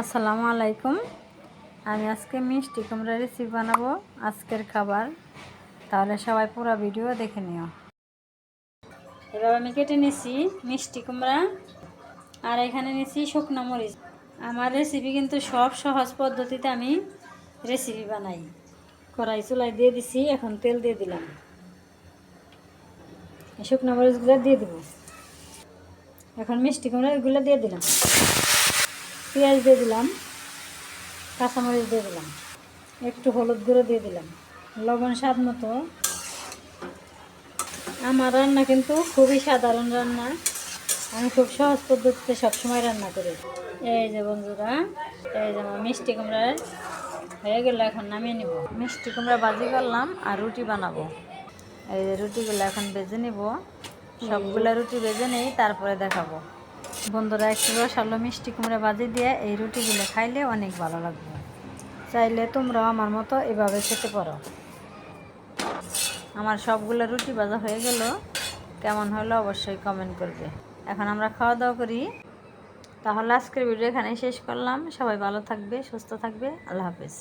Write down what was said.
আসসালামু আলাইকুম। আমি আজকে মিষ্টি কুমড়া রেসিপি বানাবো, আজকের খাবার। তাহলে সবাই পুরো ভিডিও দেখে নিও। এবার আমি কেটে নিছি মিষ্টি কুমড়া, আর এখানে নিছি শুকনো মরিচ। আমার রেসিপি কিন্তু সব সহজ পদ্ধতিতে আমি রেসিপি বানাই। কড়াই চুলাই দিয়ে দিছি, এখন তেল দিয়ে দিলাম। শুকনো মরিচগুলো দিয়ে দিব। এখন মিষ্টি কুমড়া এগুলো দিয়ে দিলাম। পেঁয়াজ দিয়ে দিলাম, কাঁচামরিচ দিয়ে দিলাম, একটু হলুদ গুঁড়ো দিয়ে দিলাম। লবণ স্বাদ মতো। আমার রান্না কিন্তু খুবই সাধারণ রান্না। আমি খুব সহজ পদ্ধতিতে সবসময় রান্না করি। এই যে বন্ধুরা, এই যে আমার মিষ্টি কুমড়ার হয়ে গেল, এখন নামিয়ে নিব। মিষ্টি কুমড়া ভাজি করলাম আর রুটি বানাবো। এই যে রুটিগুলো এখন বেজে নিব। সবগুলা রুটি বেজে নেই, তারপরে দেখাবো। বন্ধুরা, একটু রসালো মিষ্টি কুমড়া ভাজি দিয়ে এই রুটিগুলো খাইলে অনেক ভালো লাগবে। চাইলে তোমরাও আমার মতো এভাবে খেতে পারো। আমার সবগুলো রুটি ভাজা হয়ে গেল। কেমন হলো অবশ্যই কমেন্ট করবে। এখন আমরা খাওয়া দাওয়া করি। তাহলে আজকের ভিডিও এখানে শেষ করলাম। সবাই ভালো থাকবে, সুস্থ থাকবে। আল্লাহ হাফেজ।